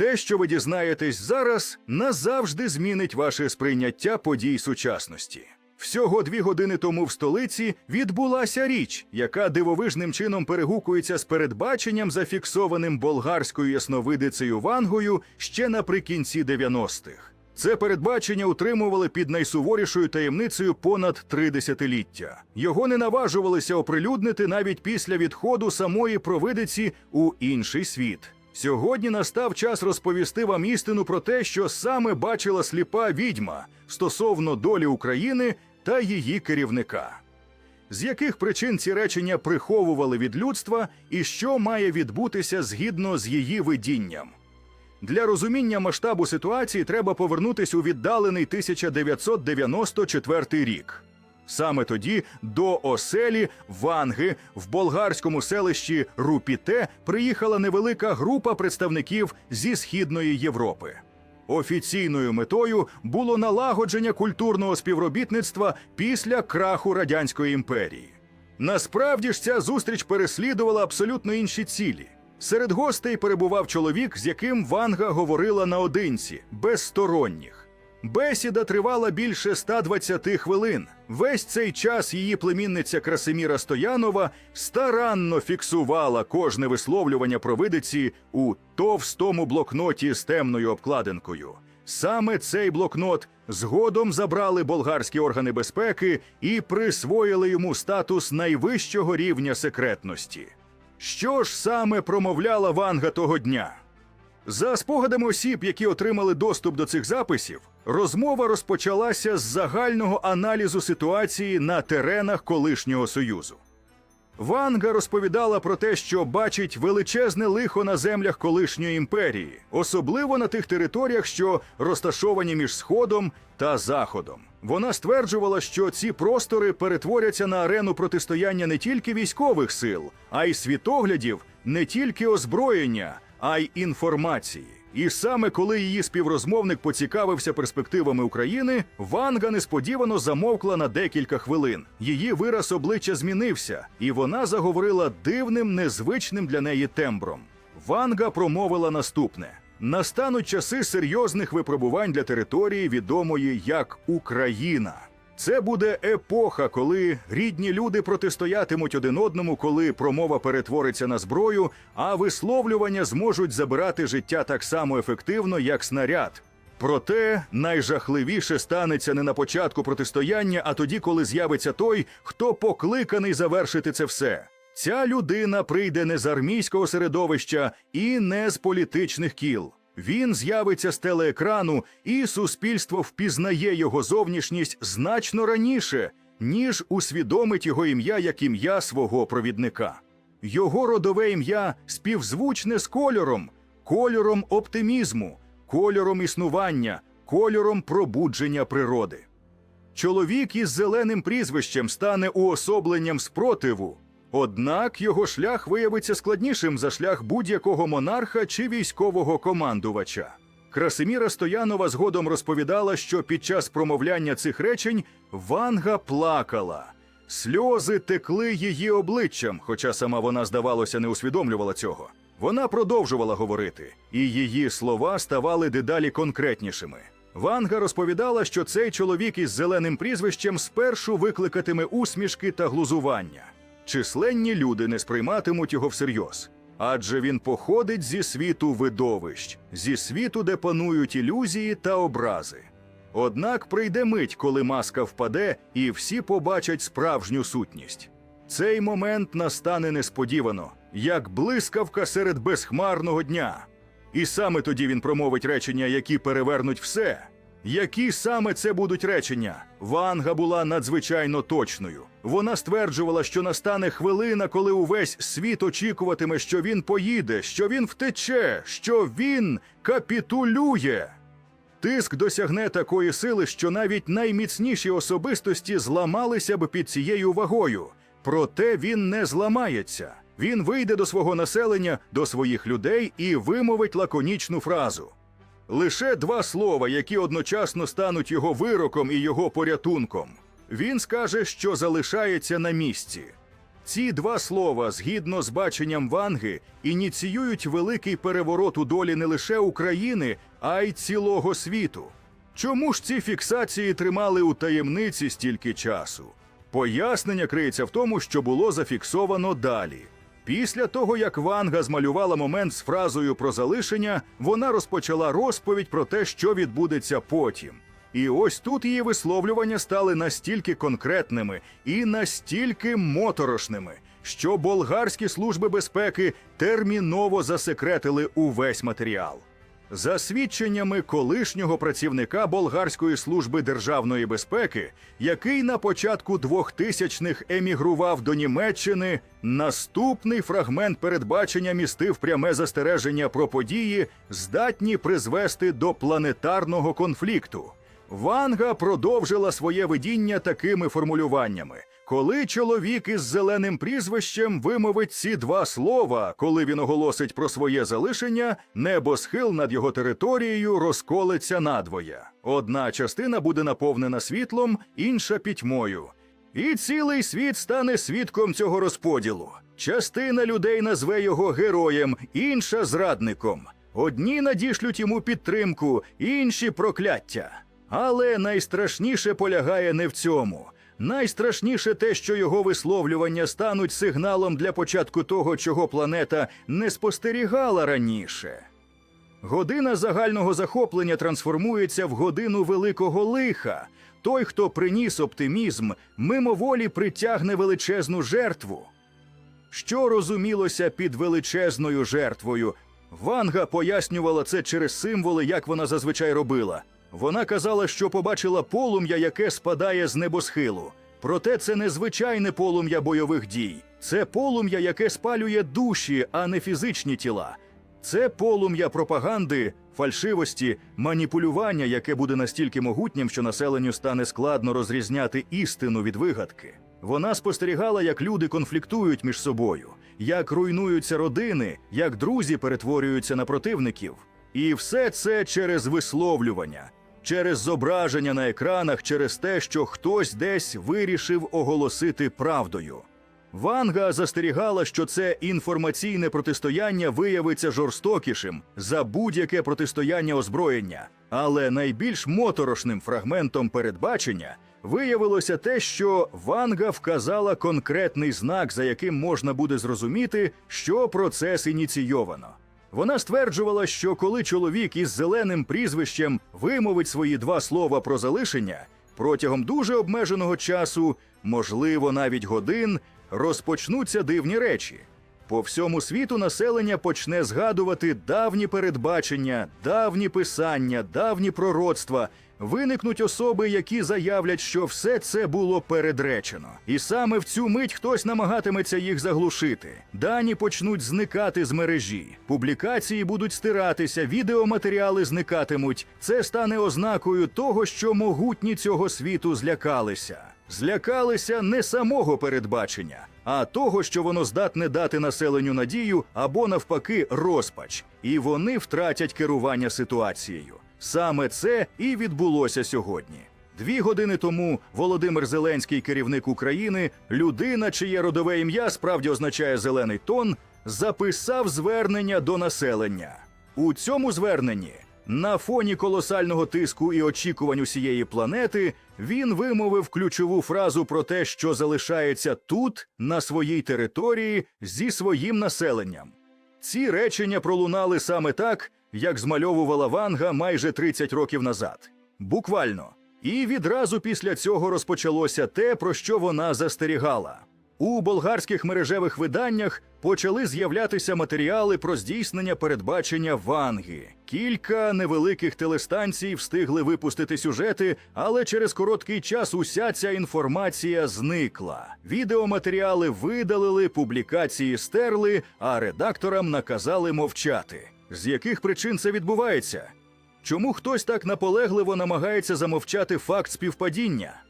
Те, що ви дізнаєтесь зараз, назавжди змінить ваше сприйняття подій сучасності. Всього дві години тому в столиці відбулася річ, яка дивовижним чином перегукується з передбаченням, зафіксованим болгарською ясновидицею Вангою ще наприкінці 90-х. Це передбачення утримували під найсуворішою таємницею понад три десятиліття. Його не наважувалися оприлюднити навіть після відходу самої провидиці у інший світ. Сьогодні настав час розповісти вам істину про те, що саме бачила сліпа відьма стосовно долі України та її керівника. З яких причин ці речення приховували від людства, і що має відбутися згідно з її видінням? Для розуміння масштабу ситуації треба повернутись у віддалений 1994 рік. Саме тоді до оселі Ванги в болгарському селищі Рупіте приїхала невелика група представників зі Східної Європи. Офіційною метою було налагодження культурного співробітництва після краху Радянської імперії. Насправді ж ця зустріч переслідувала абсолютно інші цілі. Серед гостей перебував чоловік, з яким Ванга говорила наодинці, без сторонніх. Бесіда тривала більше 120 хвилин. Весь цей час її племінниця Красиміра Стоянова старанно фіксувала кожне висловлювання провидиці у товстому блокноті з темною обкладинкою. Саме цей блокнот згодом забрали болгарські органи безпеки і присвоїли йому статус найвищого рівня секретності. Що ж саме промовляла Ванга того дня? За спогадами осіб, які отримали доступ до цих записів, розмова розпочалася з загального аналізу ситуації на теренах колишнього союзу. Ванга розповідала про те, що бачить величезне лихо на землях колишньої імперії, особливо на тих територіях, що розташовані між Сходом та Заходом. Вона стверджувала, що ці простори перетворяться на арену протистояння не тільки військових сил, а й світоглядів, не тільки озброєння, а й інформації. І саме коли її співрозмовник поцікавився перспективами України, Ванга несподівано замовкла на декілька хвилин. Її вираз обличчя змінився, і вона заговорила дивним, незвичним для неї тембром. Ванга промовила наступне: настануть часи серйозних випробувань для території, відомої як Україна. Це буде епоха, коли рідні люди протистоятимуть один одному, коли промова перетвориться на зброю, а висловлювання зможуть забирати життя так само ефективно, як снаряд. Проте найжахливіше станеться не на початку протистояння, а тоді, коли з'явиться той, хто покликаний завершити це все. Ця людина прийде не з армійського середовища і не з політичних кіл. Він з'явиться з телеекрану, і суспільство впізнає його зовнішність значно раніше, ніж усвідомить його ім'я як ім'я свого провідника. Його родове ім'я співзвучне з кольором, кольором оптимізму, кольором існування, кольором пробудження природи. Чоловік із зеленим прізвищем стане уособленням спротиву, однак його шлях виявиться складнішим за шлях будь-якого монарха чи військового командувача. Красиміра Стоянова згодом розповідала, що під час промовляння цих речень Ванга плакала. Сльози текли її обличчям, хоча сама вона, здавалося, не усвідомлювала цього. Вона продовжувала говорити, і її слова ставали дедалі конкретнішими. Ванга розповідала, що цей чоловік із зеленим прізвищем спершу викликатиме усмішки та глузування. Численні люди не сприйматимуть його всерйоз, адже він походить зі світу видовищ, зі світу, де панують ілюзії та образи. Однак прийде мить, коли маска впаде, і всі побачать справжню сутність. Цей момент настане несподівано, як блискавка серед безхмарного дня. І саме тоді він промовить речення, які перевернуть все. Які саме це будуть речення? Ванга була надзвичайно точною. Вона стверджувала, що настане хвилина, коли увесь світ очікуватиме, що він поїде, що він втече, що він капітулює. Тиск досягне такої сили, що навіть найміцніші особистості зламалися б під цією вагою. Проте він не зламається. Він вийде до свого населення, до своїх людей і вимовить лаконічну фразу. Лише два слова, які одночасно стануть його вироком і його порятунком. Він скаже, що залишається на місці. Ці два слова, згідно з баченням Ванги, ініціюють великий переворот у долі не лише України, а й цілого світу. Чому ж ці фіксації тримали у таємниці стільки часу? Пояснення криється в тому, що було зафіксовано далі. Після того, як Ванга змалювала момент з фразою про залишення, вона розпочала розповідь про те, що відбудеться потім. І ось тут її висловлювання стали настільки конкретними і настільки моторошними, що болгарські служби безпеки терміново засекретили увесь матеріал. За свідченнями колишнього працівника болгарської служби державної безпеки, який на початку 2000-х емігрував до Німеччини, наступний фрагмент передбачення містив пряме застереження про події, здатні призвести до планетарного конфлікту. Ванга продовжила своє видіння такими формулюваннями. Коли чоловік із зеленим прізвищем вимовить ці два слова, коли він оголосить про своє залишення, небосхил над його територією розколеться надвоє. Одна частина буде наповнена світлом, інша пітьмою. І цілий світ стане свідком цього розподілу. Частина людей назве його героєм, інша зрадником. Одні надішлють йому підтримку, інші прокляття. Але найстрашніше полягає не в цьому. Найстрашніше те, що його висловлювання стануть сигналом для початку того, чого планета не спостерігала раніше. Година загального захоплення трансформується в годину великого лиха. Той, хто приніс оптимізм, мимоволі притягне величезну жертву. Що розумілося під величезною жертвою? Ванга пояснювала це через символи, як вона зазвичай робила. Вона казала, що побачила полум'я, яке спадає з небосхилу. Проте це не звичайне полум'я бойових дій. Це полум'я, яке спалює душі, а не фізичні тіла. Це полум'я пропаганди, фальшивості, маніпулювання, яке буде настільки могутнім, що населенню стане складно розрізняти істину від вигадки. Вона спостерігала, як люди конфліктують між собою, як руйнуються родини, як друзі перетворюються на противників. І все це через висловлювання, через зображення на екранах, через те, що хтось десь вирішив оголосити правдою. Ванга застерігала, що це інформаційне протистояння виявиться жорстокішим за будь-яке протистояння озброєння. Але найбільш моторошним фрагментом передбачення виявилося те, що Ванга вказала конкретний знак, за яким можна буде зрозуміти, що процес ініційовано. Вона стверджувала, що коли чоловік із зеленим прізвищем вимовить свої два слова про залишення, протягом дуже обмеженого часу, можливо, навіть годин, розпочнуться дивні речі. По всьому світу населення почне згадувати давні передбачення, давні писання, давні пророцтва. Виникнуть особи, які заявлять, що все це було передречено, і саме в цю мить хтось намагатиметься їх заглушити. Дані почнуть зникати з мережі, публікації будуть стиратися, відеоматеріали зникатимуть. Це стане ознакою того, що могутні цього світу злякалися. Злякалися не самого передбачення, а того, що воно здатне дати населенню надію або навпаки розпач, і вони втратять керування ситуацією. Саме це і відбулося сьогодні. Дві години тому Володимир Зеленський, керівник України, людина, чиє родове ім'я справді означає зелений тон, записав звернення до населення. У цьому зверненні на фоні колосального тиску і очікувань усієї планети він вимовив ключову фразу про те, що залишається тут, на своїй території, зі своїм населенням. Ці речення пролунали саме так, як змальовувала Ванга майже 30 років назад. Буквально. І відразу після цього розпочалося те, про що вона застерігала. У болгарських мережевих виданнях почали з'являтися матеріали про здійснення передбачення Ванги. Кілька невеликих телестанцій встигли випустити сюжети, але через короткий час уся ця інформація зникла. Відеоматеріали видалили, публікації стерли, а редакторам наказали мовчати. З яких причин це відбувається? Чому хтось так наполегливо намагається замовчати факт співпадіння?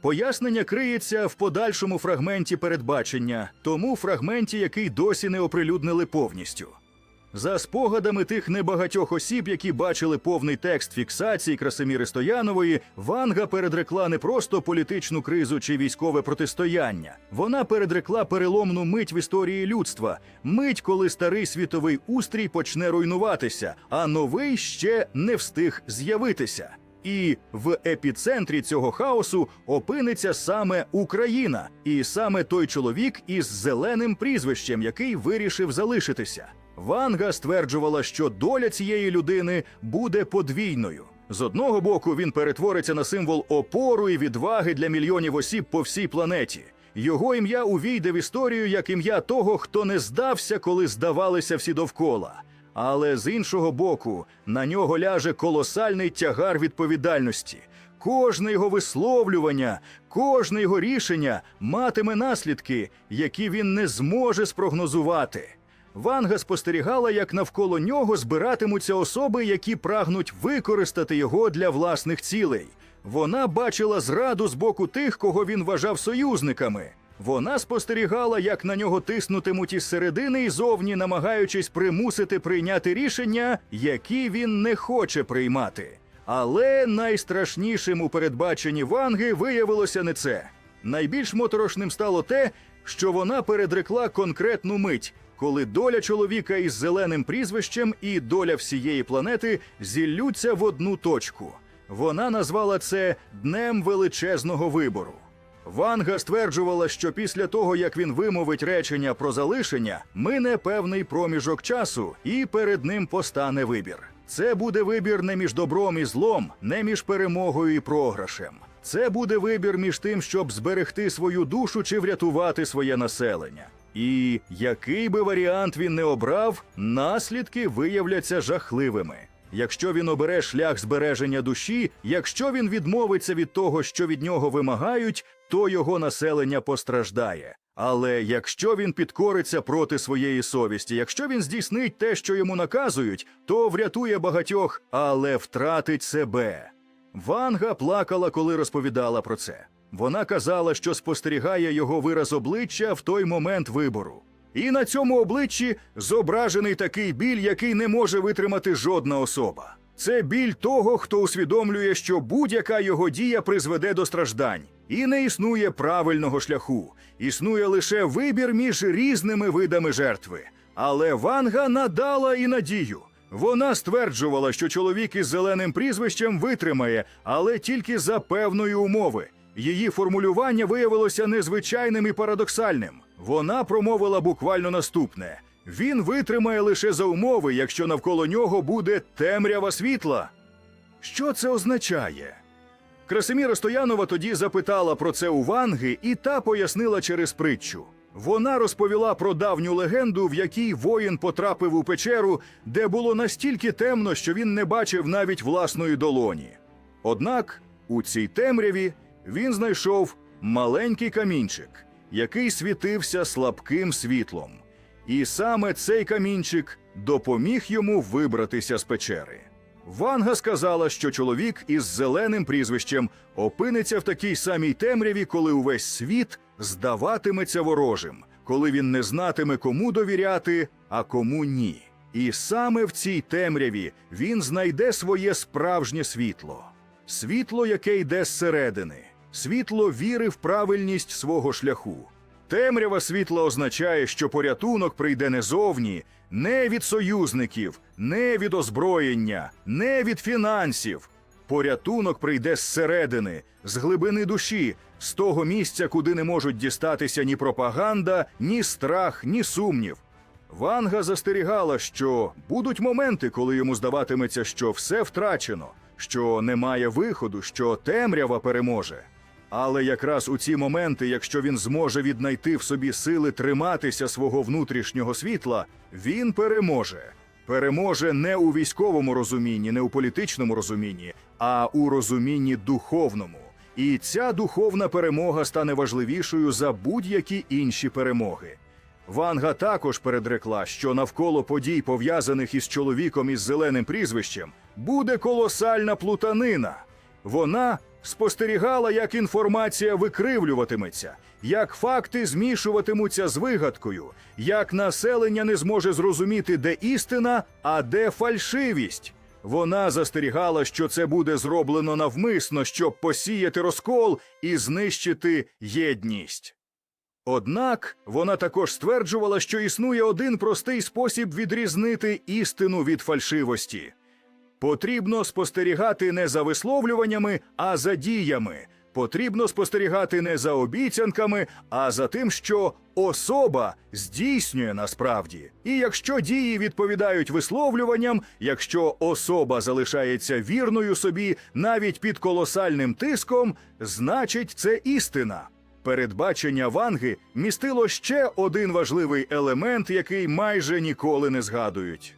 Пояснення криється в подальшому фрагменті передбачення, тому фрагменті, який досі не оприлюднили повністю. За спогадами тих небагатьох осіб, які бачили повний текст фіксації Красиміри Стоянової, Ванга передрекла не просто політичну кризу чи військове протистояння. Вона передрекла переломну мить в історії людства, мить, коли старий світовий устрій почне руйнуватися, а новий ще не встиг з'явитися. І в епіцентрі цього хаосу опиниться саме Україна, і саме той чоловік із зеленим прізвищем, який вирішив залишитися. Ванга стверджувала, що доля цієї людини буде подвійною. З одного боку, він перетвориться на символ опору і відваги для мільйонів осіб по всій планеті. Його ім'я увійде в історію як ім'я того, хто не здався, коли здавалися всі довкола. Але з іншого боку, на нього ляже колосальний тягар відповідальності. Кожне його висловлювання, кожне його рішення матиме наслідки, які він не зможе спрогнозувати. Ванга спостерігала, як навколо нього збиратимуться особи, які прагнуть використати його для власних цілей. Вона бачила зраду з боку тих, кого він вважав союзниками. Вона спостерігала, як на нього тиснутимуть із середини і зовні, намагаючись примусити прийняти рішення, які він не хоче приймати. Але найстрашнішим у передбаченні Ванги виявилося не це. Найбільш моторошним стало те, що вона передрекла конкретну мить, коли доля чоловіка із зеленим прізвищем і доля всієї планети зіллються в одну точку. Вона назвала це Днем величезного вибору. Ванга стверджувала, що після того, як він вимовить речення про залишення, мине певний проміжок часу, і перед ним постане вибір. Це буде вибір не між добром і злом, не між перемогою і програшем. Це буде вибір між тим, щоб зберегти свою душу чи врятувати своє населення. І який би варіант він не обрав, наслідки виявляться жахливими. Якщо він обере шлях збереження душі, якщо він відмовиться від того, що від нього вимагають, то його населення постраждає. Але якщо він підкориться проти своєї совісті, якщо він здійснить те, що йому наказують, то врятує багатьох, але втратить себе. Ванга плакала, коли розповідала про це. Вона казала, що спостерігає його вираз обличчя в той момент вибору. І на цьому обличчі зображений такий біль, який не може витримати жодна особа. Це біль того, хто усвідомлює, що будь-яка його дія призведе до страждань, і не існує правильного шляху. Існує лише вибір між різними видами жертви. Але Ванга надала і надію. Вона стверджувала, що чоловік із зеленим прізвищем витримає, але тільки за певної умови. Її формулювання виявилося незвичайним і парадоксальним. Вона промовила буквально наступне: він витримає лише за умови, якщо навколо нього буде темрява світла. Що це означає? Красиміра Стоянова тоді запитала про це у Ванги, і та пояснила через притчу. Вона розповіла про давню легенду, в якій воїн потрапив у печеру, де було настільки темно, що він не бачив навіть власної долоні. Однак у цій темряві він знайшов маленький камінчик, який світився слабким світлом. І саме цей камінчик допоміг йому вибратися з печери. Ванга сказала, що чоловік із зеленим прізвищем опиниться в такій самій темряві, коли увесь світ здаватиметься ворожим, коли він не знатиме, кому довіряти, а кому ні. І саме в цій темряві він знайде своє справжнє світло, світло, яке йде зсередини, світло віри в правильність свого шляху. Темрява світла означає, що порятунок прийде не зовні, не від союзників, не від озброєння, не від фінансів. Порятунок прийде зсередини, з глибини душі, з того місця, куди не можуть дістатися ні пропаганда, ні страх, ні сумнів. Ванга застерігала, що будуть моменти, коли йому здаватиметься, що все втрачено, що немає виходу, що темрява переможе. Але якраз у ці моменти, якщо він зможе віднайти в собі сили триматися свого внутрішнього світла, він переможе. Переможе не у військовому розумінні, не у політичному розумінні, а у розумінні духовному. І ця духовна перемога стане важливішою за будь-які інші перемоги. Ванга також передрекла, що навколо подій, пов'язаних із чоловіком із зеленим прізвищем, буде колосальна плутанина. Вона спостерігала, як інформація викривлюватиметься, як факти змішуватимуться з вигадкою, як населення не зможе зрозуміти, де істина, а де фальшивість. Вона застерігала, що це буде зроблено навмисно, щоб посіяти розкол і знищити єдність. Однак вона також стверджувала, що існує один простий спосіб відрізнити істину від фальшивості. Потрібно спостерігати не за висловлюваннями, а за діями. Потрібно спостерігати не за обіцянками, а за тим, що особа здійснює насправді. І якщо дії відповідають висловлюванням, якщо особа залишається вірною собі навіть під колосальним тиском, значить це істина. Передбачення Ванги містило ще один важливий елемент, який майже ніколи не згадують.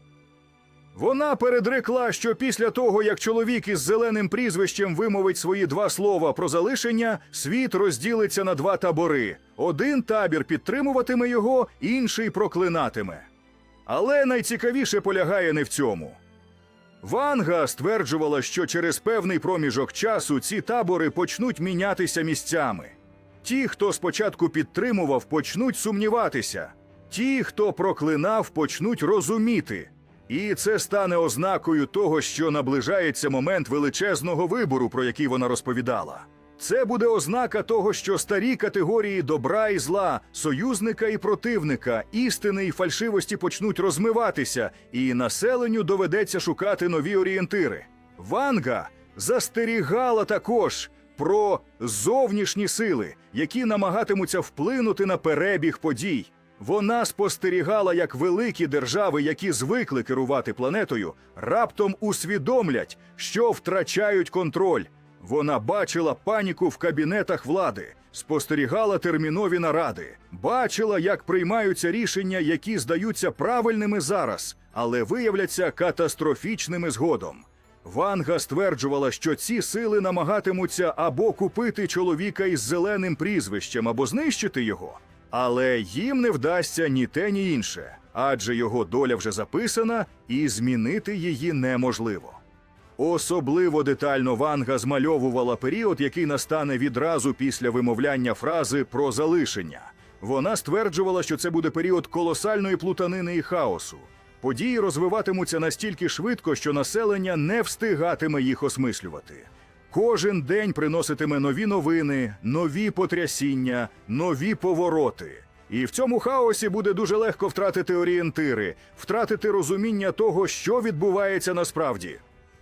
Вона передрекла, що після того, як чоловік із зеленим прізвищем вимовить свої два слова про залишення, світ розділиться на два табори. Один табір підтримуватиме його, інший проклинатиме. Але найцікавіше полягає не в цьому. Ванга стверджувала, що через певний проміжок часу ці табори почнуть мінятися місцями. Ті, хто спочатку підтримував, почнуть сумніватися, ті, хто проклинав, почнуть розуміти. І це стане ознакою того, що наближається момент величезного вибору, про який вона розповідала. Це буде ознака того, що старі категорії добра і зла, союзника і противника, істини і фальшивості почнуть розмиватися, і населенню доведеться шукати нові орієнтири. Ванга застерігала також про зовнішні сили, які намагатимуться вплинути на перебіг подій. Вона спостерігала, як великі держави, які звикли керувати планетою, раптом усвідомлять, що втрачають контроль. Вона бачила паніку в кабінетах влади, спостерігала термінові наради, бачила, як приймаються рішення, які здаються правильними зараз, але виявляться катастрофічними згодом. Ванга стверджувала, що ці сили намагатимуться або купити чоловіка із зеленим прізвищем, або знищити його. Але їм не вдасться ні те, ні інше, адже його доля вже записана, і змінити її неможливо. Особливо детально Ванга змальовувала період, який настане відразу після вимовляння фрази про залишення. Вона стверджувала, що це буде період колосальної плутанини і хаосу. Події розвиватимуться настільки швидко, що населення не встигатиме їх осмислювати. Кожен день приноситиме нові новини, нові потрясіння, нові повороти. І в цьому хаосі буде дуже легко втратити орієнтири, втратити розуміння того, що відбувається насправді.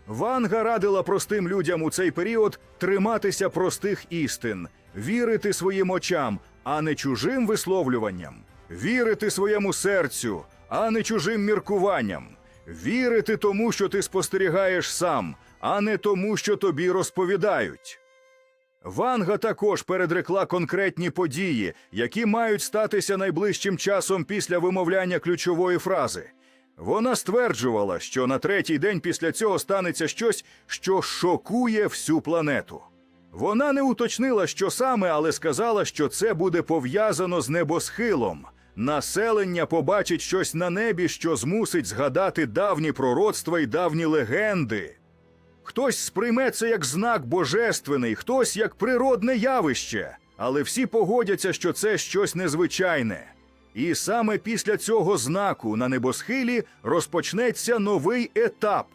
Ванга радила простим людям у цей період триматися простих істин, вірити своїм очам, а не чужим висловлюванням, вірити своєму серцю, а не чужим міркуванням, вірити тому, що ти спостерігаєш сам, а не тому, що тобі розповідають. Ванга також передрекла конкретні події, які мають статися найближчим часом після вимовляння ключової фрази. Вона стверджувала, що на третій день після цього станеться щось, що шокує всю планету. Вона не уточнила, що саме, але сказала, що це буде пов'язано з небосхилом. Населення побачить щось на небі, що змусить згадати давні пророцтва й давні легенди. Хтось сприйме це як знак божественний, хтось як природне явище, але всі погодяться, що це щось незвичайне. І саме після цього знаку на небосхилі розпочнеться новий етап.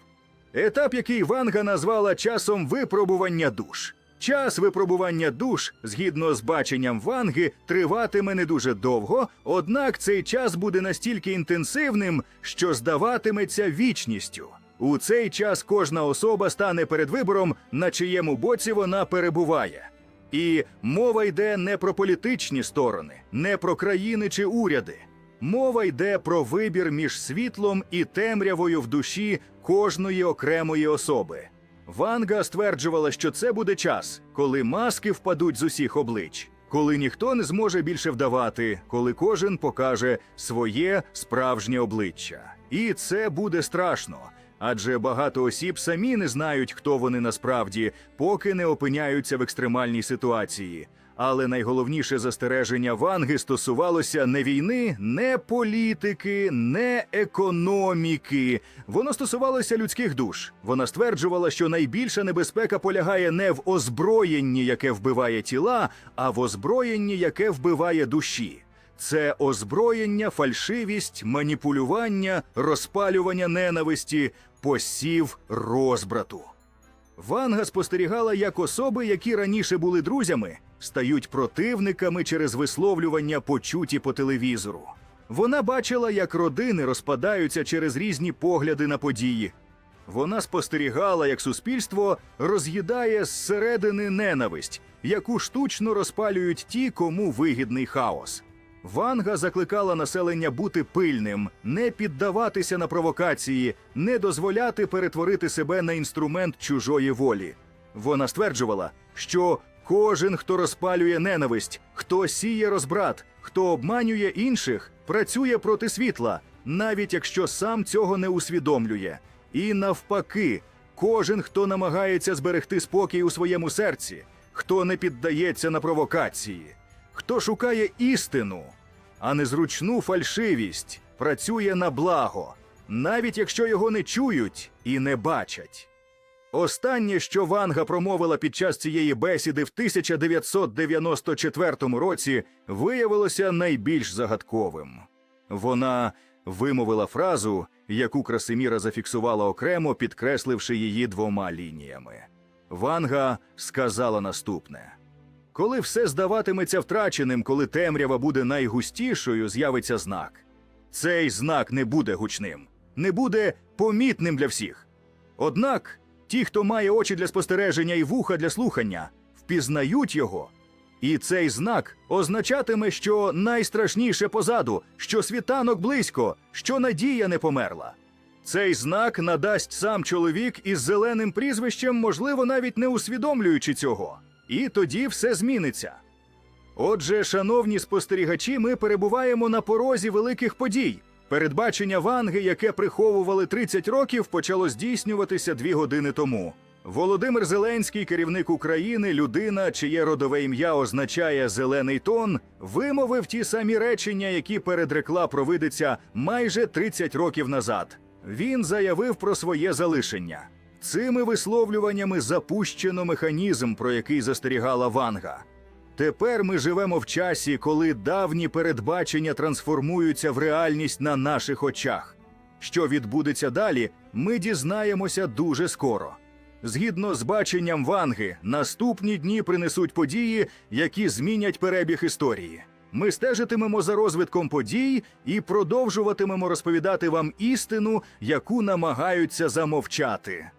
Етап, який Ванга назвала часом випробування душ. Час випробування душ, згідно з баченням Ванги, триватиме не дуже довго, однак цей час буде настільки інтенсивним, що здаватиметься вічністю. У цей час кожна особа стане перед вибором, на чиєму боці вона перебуває. І мова йде не про політичні сторони, не про країни чи уряди. Мова йде про вибір між світлом і темрявою в душі кожної окремої особи. Ванга стверджувала, що це буде час, коли маски впадуть з усіх облич, коли ніхто не зможе більше вдавати, коли кожен покаже своє справжнє обличчя. І це буде страшно. Адже багато осіб самі не знають, хто вони насправді, поки не опиняються в екстремальній ситуації. Але найголовніше застереження Ванги стосувалося не війни, не політики, не економіки. Воно стосувалося людських душ. Вона стверджувала, що найбільша небезпека полягає не в озброєнні, яке вбиває тіла, а в озброєнні, яке вбиває душі. Це озброєння, фальшивість, маніпулювання, розпалювання ненависті, посів розбрату. Ванга спостерігала, як особи, які раніше були друзями, стають противниками через висловлювання почуті по телевізору. Вона бачила, як родини розпадаються через різні погляди на події. Вона спостерігала, як суспільство роз'їдає зсередини ненависть, яку штучно розпалюють ті, кому вигідний хаос. Ванга закликала населення бути пильним, не піддаватися на провокації, не дозволяти перетворити себе на інструмент чужої волі. Вона стверджувала, що кожен, хто розпалює ненависть, хто сіє розбрат, хто обманює інших, працює проти світла, навіть якщо сам цього не усвідомлює. І навпаки, кожен, хто намагається зберегти спокій у своєму серці, хто не піддається на провокації, хто шукає істину, а не зручну фальшивість, працює на благо, навіть якщо його не чують і не бачать. Останнє, що Ванга промовила під час цієї бесіди в 1994 році, виявилося найбільш загадковим. Вона вимовила фразу, яку Красиміра зафіксувала окремо, підкресливши її двома лініями. Ванга сказала наступне: коли все здаватиметься втраченим, коли темрява буде найгустішою, з'явиться знак. Цей знак не буде гучним, не буде помітним для всіх. Однак ті, хто має очі для спостереження і вуха для слухання, впізнають його. І цей знак означатиме, що найстрашніше позаду, що світанок близько, що надія не померла. Цей знак надасть сам чоловік із зеленим прізвищем, можливо, навіть не усвідомлюючи цього. І тоді все зміниться. Отже, шановні спостерігачі, ми перебуваємо на порозі великих подій. Передбачення Ванги, яке приховували 30 років, почало здійснюватися дві години тому. Володимир Зеленський, керівник України, людина, чиє родове ім'я означає зелений тон, вимовив ті самі речення, які передрекла провидиця майже 30 років назад. Він заявив про своє залишення. Цими висловлюваннями запущено механізм, про який застерігала Ванга. Тепер ми живемо в часі, коли давні передбачення трансформуються в реальність на наших очах. Що відбудеться далі, ми дізнаємося дуже скоро. Згідно з баченням Ванги, наступні дні принесуть події, які змінять перебіг історії. Ми стежитимемо за розвитком подій і продовжуватимемо розповідати вам істину, яку намагаються замовчати.